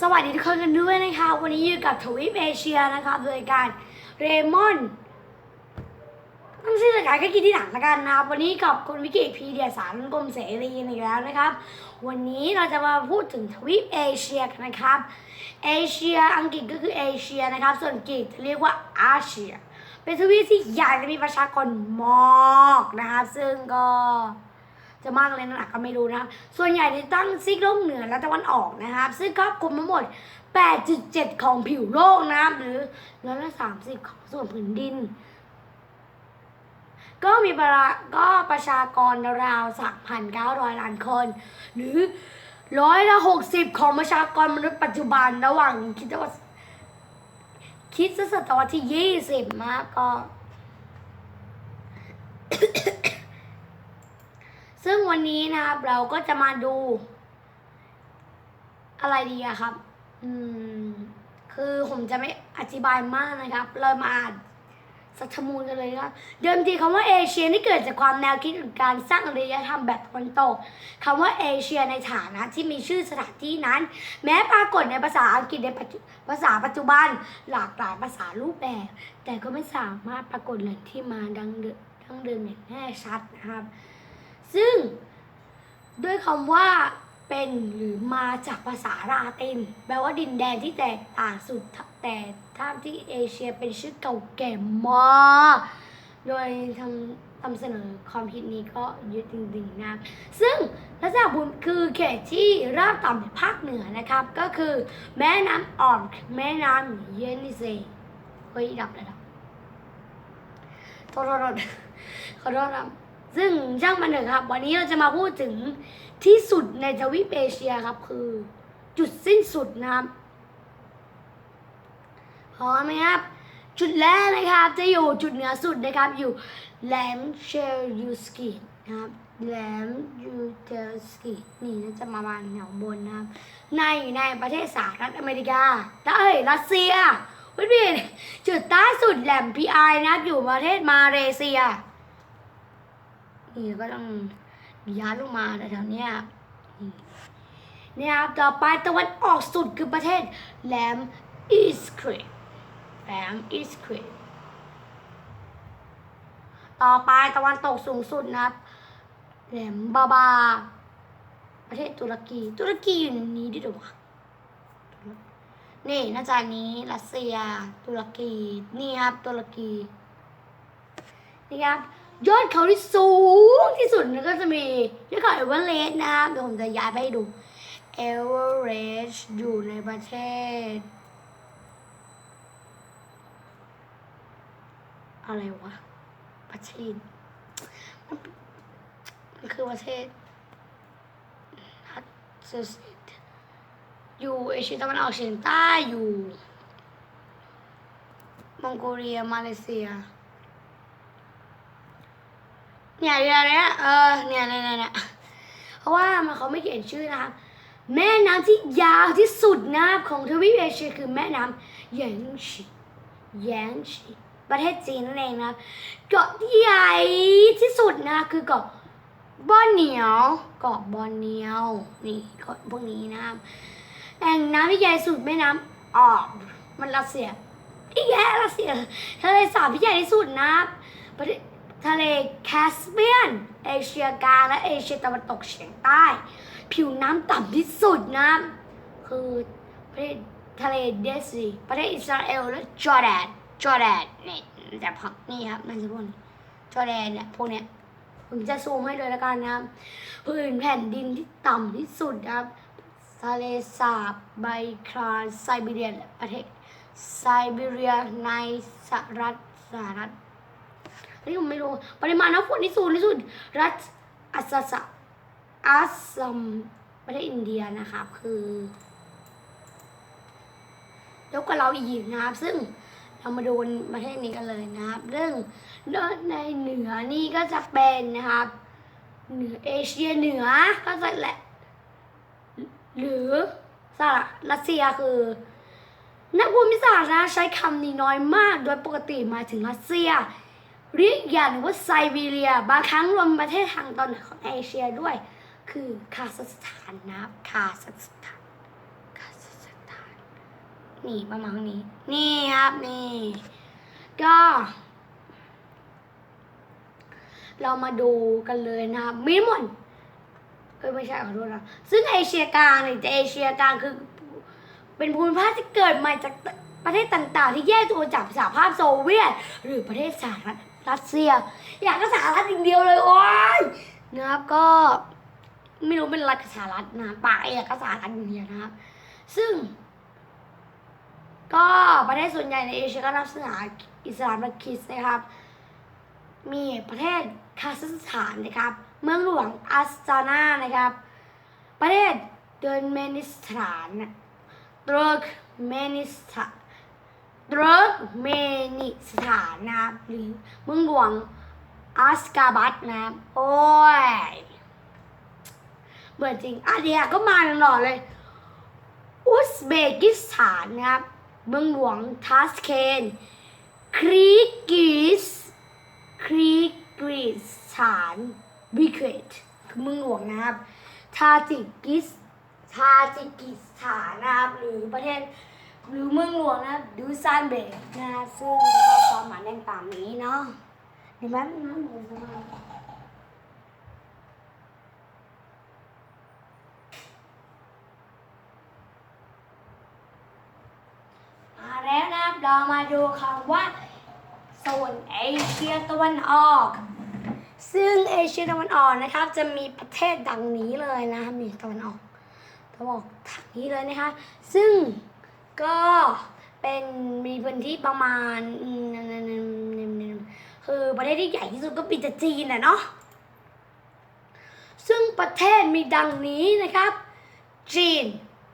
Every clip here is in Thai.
สวัสดีทุกคนกันด้วยนะคะวันนี้อยู่กับทวีปเอเชียนะครับโดยการเรมอนตั้งชื่อรายการก็คิดที่หลังละกันนะครับ วันนี้กับคุณวิกิพีเดียสารกรมเสรีอีกแล้วนะครับ วันนี้เราจะมาพูดถึงทวีปเอเชียกันนะครับ เอเชียอังกฤษก็คือเอเชียนะครับ ส่วนกรีกเรียกว่าอาเซีย เป็นทวีปที่ใหญ่และมีประชากรมากนะครับ ซึ่งก็ จะมากเลยนะก็ไม่รู้นะครับ ส่วนใหญ่จะตั้งซีกโลกเหนือและตะวันออกนะครับ ซึ่งครอบคลุมทั้งหมด 8.7 ของผิวโลกนะครับ หรือร้อยละ30 ของส่วนผืนดิน ก็มีประก็ประชากรราว3,900 ล้านคน หรือร้อยละ60ของประชากรมนุษย์ปัจจุบันระหว่างคิดว่าคิดศตวรรษที่20มากก็ ซึ่งวันนี้นะครับเราก็จะมาดู อะไรดีอะครับ อืม คือผมจะไม่อธิบายมากนะครับ เรามาอ่านสัทมูลกันเลยครับ เดิมทีคำว่าเอเชียนี่เกิดจากความแนวคิดของการสร้างอารยธรรมแบบตะวันตกคำว่าเอเชียในฐานะที่มีชื่อสถานที่นั้น แม้ปรากฏในภาษาอังกฤษในภาษาปัจจุบันหลากหลายภาษารูปแบบ แต่ก็ไม่สามารถปรากฏแหล่งที่มาดังเดิมดังเดิมอย่างแน่ชัดนะครับ ซึ่งด้วยคำว่าเป็นหรือมาจากภาษาลาติน แปลว่าดินแดนที่แตกต่างสุดแต่ท่ามที่เอเชียเป็นชื่อเก่าแก่มากโดยทำทำเสนอความคิดนี้ก็ยึดจริงๆนะซึ่งลักษณะบุญคือเขตที่ราบต่ำในภาคเหนือนะครับ ก็คือแม่น้ำอ่อนแม่น้ำเยนิเซเฮ้ยดับแล้วดับโทษโทษโทษขอโทษครับ ซึ่งช่างมันเถอะครับ วันนี้เราจะมาพูดถึงที่สุดในทวีปเอเชียครับ คือ จุดสิ้นสุดนะครับพร้อมไหมครับ จุดแรกนะครับ จะอยู่จุดเหนือสุดนะครับ อยู่แหลมเชลยูสกีนะครับแหลมยูเทลสกีนี่น่าจะมาบานแถวบนนะครับ ในในประเทศสหรัฐอเมริกาแล้วเอ้ยรัสเซียเพื่อนจุดใต้สุดแหลมพีไอนะครับ อยู่ประเทศมาเลเซีย นี่ก็ต้องย้ายลงมาแถวๆเนี้ยนี่ครับต่อไปตะวันออกสุดคือประเทศแหลมอีสครีแหลมอีสครีต่อไปตะวันตกสูงสุดนะครับแหลมบาบา ประเทศตุรกี ตุรกีอยู่ในนี้ด้วยเหรอวะนี่น่าจะนี้รัสเซีย ตุรกี นี่ครับตุรกี นี่ครับ ยอดเขาที่สูงที่สุดนี่ยก็จะมียอดเขาเอเวอเรสต์นะครับเดี๋ยวผมจะย้ายไปให้ดูเอเวอเรสต์อยู่ในประเทศ อะไรวะ ประเทศมันมันคือประเทศฮัตเซสอยู่เอเชียตะวันออกเฉียงใต้อยู่มองโกเลีย มาเลเซีย เนี่ยเนี่ยเนี่ยเออเนี่ยเนี่ยเนี่ยเพราะว่ามันเขาไม่เขียนชื่อนะครับแม่น้ำที่ยาวที่สุดนะครับของทวีปเอเชียคือแม่น้ำหยางชีหยางชีประเทศจีนนั่นเองนะครับเกาะที่ใหญ่ที่สุดนะคือเกาะบอนเนียวเกาะบอนเนียวนี่เกาะพวกนี้นะครับแหล่งน้ำที่ใหญ่สุดแม่น้ำออกมันรัสเซียอีกแย่รัสเซียทะเลสาบที่ใหญ่ที่สุดนะครับประเทศ ทะเลแคสเปียน เอเชียกลางและเอเชียตะวันตกเฉียงใต้ ผิวน้ำต่ำที่สุดนะคือประเทศทะเลเดซีประเทศอิสราเอลและจอร์แดนจอร์แดนเนี่ยแต่พักนี่ครับนั่นจะพวกจอร์แดนเนี่ยพวกเนี้ยผมจะซูมให้เลยละกันนะครับพื้นแผ่นดินที่ต่ำที่สุดนะครับทะเลสาบไบคลานไซบีเรียและประเทศไซบีเรียในสหรัฐสหรัฐ อันนี้ผมไม่รู้ ปริมาณน้ำฝนที่สูงที่สุด รัฐอัสสะอัสซัมประเทศอินเดียนะครับ คือยกกับเราอีกนะครับ ซึ่งเรามาดูประเทศนี้กันเลยนะครับ เรื่องในเหนือนี่ก็จะเป็นนะครับเหนือเอเชียเหนือก็จะแหละหรือสหรัฐรัสเซียคือนักภูมิศาสตร์นะใช้คำนี้น้อยมาก โดยปกติหมายถึงรัสเซีย เรียกอีกอย่างหนึ่งว่าไซบีเรีย บางครั้งรวมประเทศทางตอนเหนือของเอเชียด้วย คือคาซัคสถานนะครับคาซัคสถานคาซัคสถาน นี่ประมาณนี้ นี่ครับนี่ก็เรามาดูกันเลยนะครับมีหมดเอ้ยไม่ใช่ขอโทษนะซึ่งเอเชียกลางเนี่ยจะเอเชียกลางคือ เป็นภูมิภาคที่เกิดมาจากประเทศต่างๆ ที่แยกตัวจากสหภาพโซเวียต หรือประเทศสหรัฐ รัสเซีย อยากก็สหรัฐอย่างเดียวเลยโอ้ยนะครับก็ไม่รู้เป็นรัฐกับสหรัฐนะปากเอกก็สหรัฐอย่างเดียวนะครับ ซึ่ง ก็ประเทศส่วนใหญ่ในเอเชียก็นับศาสนาอิสลามและคริสต์นะครับ มีประเทศคาซัคสถานนะครับ เมืองหลวงอัสตานานะครับ ประเทศเดนเมนิสถานตรกเมนิสถาน ตรกเมนิสถานนะครับหรือเมืองหลวงอัสกาบัตนะครับ โอ้ยเบื่อจริงอะเดียก็มาตลอดเลย อุซเบกิสถานนะครับ เมืองหลวงทัสเคน ครีกิส ครีกิสถานบิเควตคือเมืองหลวงนะครับ ทาจิกิส ทาจิกิสถานนะครับ หรือประเทศ หรือเมืองหลวงนะดูซานเบกนะซึ่งก็ความหมายแน่นตามนี้เนาะเดี๋ยวแป๊บนึงนะเดี๋ยวจะมามาแล้วนะครับเรามาดูคำว่าโซนเอเชียตะวันออก ซึ่งเอเชียตะวันออกนะครับ จะมีประเทศดังนี้เลยนะครับมีตะวันออกตะวันออกทางนี้เลยนะคะ ซึ่ง ก็เป็นมีพื้นที่ประมาณคือประเทศที่ใหญ่ที่สุดก็ปีจะจีนน่ะเนาะซึ่งประเทศมีดังนี้นะครับ จีน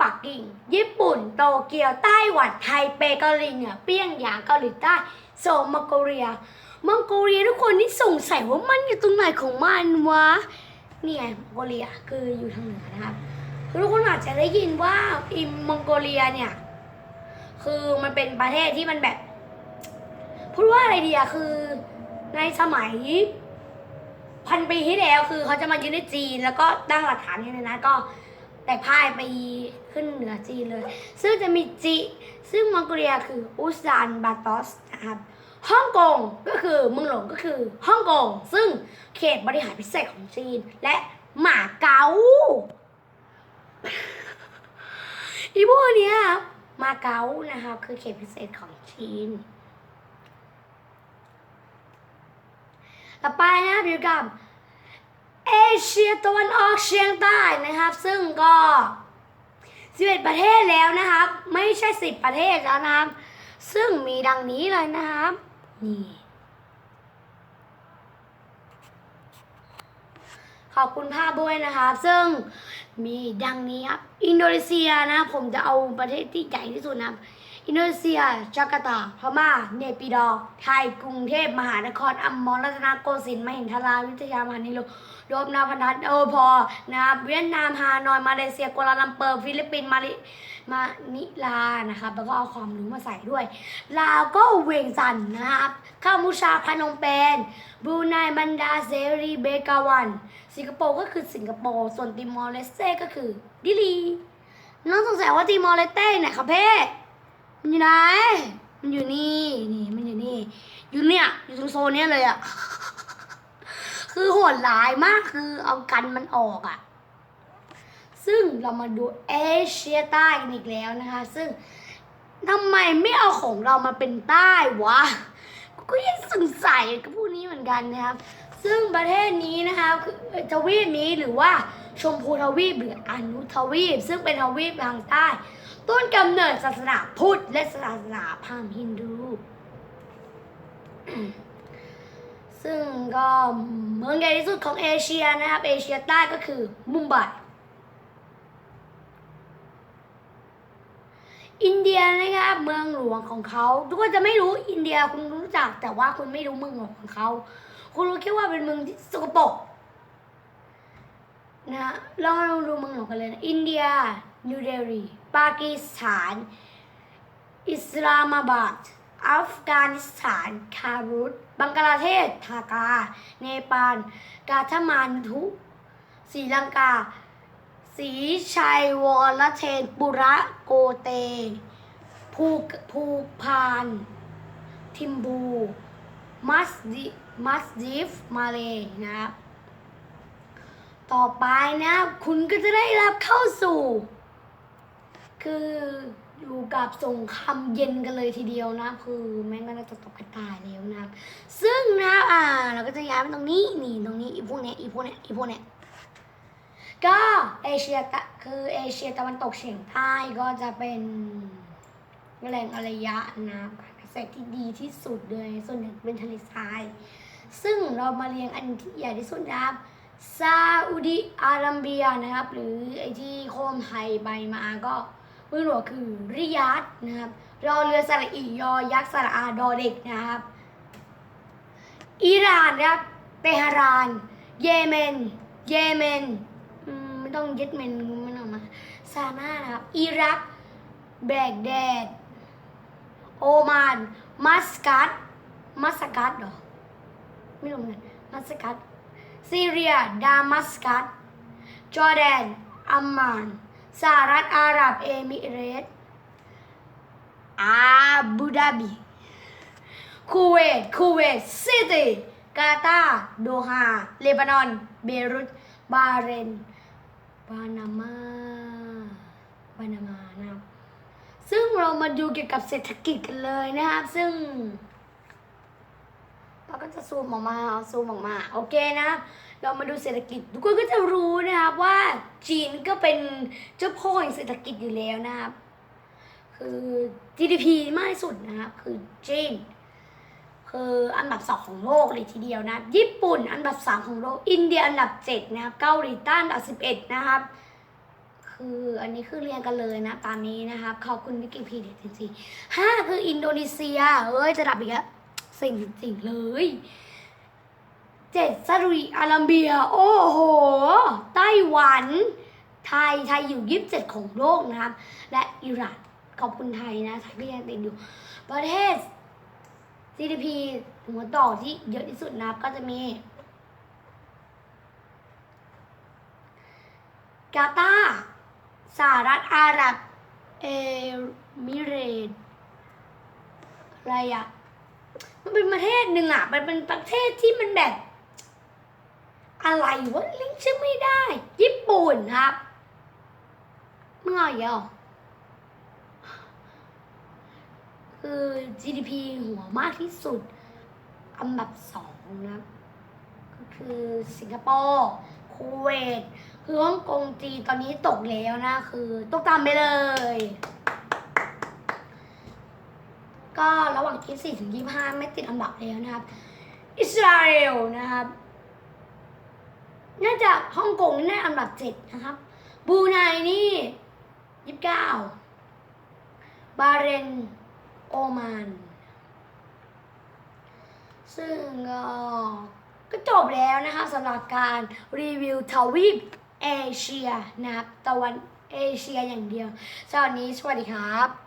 ปักกิ่ง ญี่ปุ่น โตเกียว ไต้หวัน ไทเปเกาหลีเหนือเปี้ยงยางเกาหลีใต้โซลมองโกเลียมองโกเลียทุกคนนี่สงสัยว่ามันอยู่ตรงไหนของมันวะนี่ไงมองโกเลียคืออยู่ทางเหนือนะครับทุกคนอาจจะได้ยินว่าอิมมองโกเลียเนี่ย คือมันเป็นประเทศที่มันแบบ พูดว่าอะไรดีอะคือในสมัย พันปีที่แล้วคือเขาจะมายึดในจีน แล้วก็ตั้งหลักฐานที่ในนั้นก็แต่พ่ายไปขึ้นเหนือจีนเลย ซึ่งจะมีจี ซึ่งมองโกเลียคืออุซานบาตอสนะครับฮ่องกงก็คือเมืองหลวงก็คือฮ่องกง ซึ่งเขตบริหารพิเศษของจีน และหมาเก๊าอีพวกเนี้ย มาเก๊านะครับคือเขตพิเศษของจีน ต่อไปนะครับอยู่กับเอเชียตะวันออกเฉียงใต้นะครับ ซึ่งก็11ประเทศแล้วนะครับ ไม่ใช่ 10 ประเทศแล้วนะครับ ซึ่งมีดังนี้เลยนะครับ นี่ ขอบคุณภาพด้วยนะครับ ซึ่งมีดังนี้ครับ อินโดนีเซียนะ ผมจะเอาประเทศที่ใหญ่ที่สุดนะครับ อินโดนีเซีย จาการ์ตา พม่า เนปิดอร์ไทย กรุงเทพ มหานคร อัมมรรัตนโกสินทร์ มหินทรา วิทยา มหานิโรโดบนาพันธัตโอพอนะครับเวียดนาม ฮานอย มาเลเซีย กัวลาลัมเปอร์ ฟิลิปปินส์ มาลิมานิลา นะครับ แล้วก็เอาความรู้มาใส่ด้วย ลาวก็เวงจันนะครับกัมพูชาพนมเปญบรูไน บันดา เซรี เบกาวัน สิงคโปร์ก็คือสิงคโปร์ ส่วนติมอร์เลสเต้ก็คือดิลี น้องสงสัยว่าติมอร์เลสเต้เนี่ยครับเพ่ มันอยู่ไหน มันอยู่นี่นี่มันอยู่นี่ อยู่เนี่ยอยู่ตรงโซนเนี้ยเลยอะคือโหดร้ายมากคือเอากันมันออกอะซึ่งเรามาดูเอเชียใต้กันอีกแล้วนะคะ ซึ่งทำไมไม่เอาของเรามาเป็นใต้วะก็ยังสงสัยกับพวกนี้เหมือนกันนะครับ ซึ่งประเทศนี้นะคะคือทวีปนี้หรือว่าชมพูทวีปหรืออนุทวีป ซึ่งเป็นทวีปทางใต้ ต้นกำเนิดศาสนาพุทธและศาสนาพราหมณ์ฮินดู ซึ่งก็เมืองใหญ่ที่สุดของเอเชียนะครับ เอเชียใต้ก็คือมุมไบอินเดียนะครับเมืองหลวงของเขาทุกคนจะไม่รู้อินเดียคุณรู้จัก แต่ว่าคุณไม่รู้เมืองหลวงของเขา คุณรู้แค่ว่าเป็นเมืองที่สกปรกนะเรามาดูเมืองหลวงกันเลยนะอินเดีย นิวเดลีปากีสถาน อิสลามาบัดอัฟกานิสถาน คารุตบังกลาเทศ ทากา เนปาล กาทมานทุศรีลังกาศรีชัยวรเทนปุระโกเต ภูภูพาน ทิมบู มัสดิมัสดิฟ มาเลนะครับ ต่อไปนะครับคุณก็จะได้รับเข้าสู่ คืออยู่กับสงครามเย็นกันเลยทีเดียวนะ คือแม่งก็น่าจะตกกระตายแล้วนะครับซึ่งนะอ่าเราก็จะย้ายไปตรงนี้นี่ตรงนี้อีพวกเนี้ยอีพวกเนี้ยอีพวกเนี้ยก็เอเชียตะคือเอเชียตะวันตกเฉียงใต้ก็จะเป็นแหล่งอารยะนะการเกษตรที่ดีที่สุดเลยส่วนหนึ่งเป็นทะเลทราย ซึ่งเรามาเรียงอันที่ใหญ่ที่สุดนะครับซาอุดิอาระเบียนะครับ หรือไอที่โคมไทยใบมาก็ มือหลวงคือริยาดนะครับรอเรือสระอียอยักษ์สระอาดอเด็กนะครับ อิหร่านนะครับเตหะราน เยเมน เยเมนมไม่ต้องยึดเมนไม่ต้องมาซาน่านะครับอิรักแบกแดด โอมาน มัสกัดมัสกัดเหรอไม่รู้เหมือนกันมัสกัดซีเรียดามัสกัสจอร์แดนอัมมาน สหรัฐอาหรับเอมิเรตส์อาบูดาบีคูเวตคูเวตซิตี้กาตาโดฮาเลบานอน เบรุตบาเรนปานามาปานามานะครับซึ่งเรามาดูเกี่ยวกับเศรษฐกิจกันเลยนะครับ ซึ่ง เราก็จะซูมออกมาเอาซูมออกมา โอเคนะ เรามาดูเศรษฐกิจ ทุกคนก็จะรู้นะครับว่าจีนก็เป็นเจ้าพ่อแห่งเศรษฐกิจอยู่แล้วนะครับ คือ GDP มากที่สุดนะครับ คือจีนคืออันดับสองของโลกเลยทีเดียวนะ ญี่ปุ่นอันดับสามของโลก อินเดียอันดับเจ็ดนะครับ เกาหลีใต้อันดับสิบเอ็ดนะครับ คืออันนี้คือเรียงกันเลยนะตามนี้นะครับ ขอบคุณวิกิพีเดียจริงๆห้าคืออินโดนีเซีย เอ้ยจะดับอีกแล้วสิ่งจริงเลย เจ็ดซาอุดิอาระเบีย โอ้โห ไต้หวัน ไทย ไทยอยู่ยี่สิบเจ็ดของโลกนะครับ และอิหร่าน ขอบคุณไทยนะ ไทยก็ยังติดอยู่ ประเทศ GDP หัวต่อที่เยอะที่สุดนะครับ ก็จะมี กาตาร์สหรัฐอาหรับ เอมิเรตส์อะไรอะมันเป็นประเทศหนึ่งอะมันเป็นประเทศที่มันแบบ อะไรวะลิงก์ชื่อไม่ได้ ญี่ปุ่นครับเมื่อไหร่อะคือ GDP หัวมากที่สุด อันดับสองนะครับก็คือสิงคโปร์คูเวตคือฮ่องกงจีนตอนนี้ตกแล้วนะ คือตกตามไปเลย ก็ระหว่างที่4ถึง25ไม่ติดอันดับแล้วนะครับ อิสราเอลนะครับ น่าจะฮ่องกงนี่าอันดับ7นะครับบูไนนี่29บเก้าห์เรนโอมานซึ่งก็ก็จบแล้วนะคะสำหรับการรีวิวทวีปเอเชียนะครับตะวันเอเชียอย่างเดียวสวัสดีสวัสดีครับ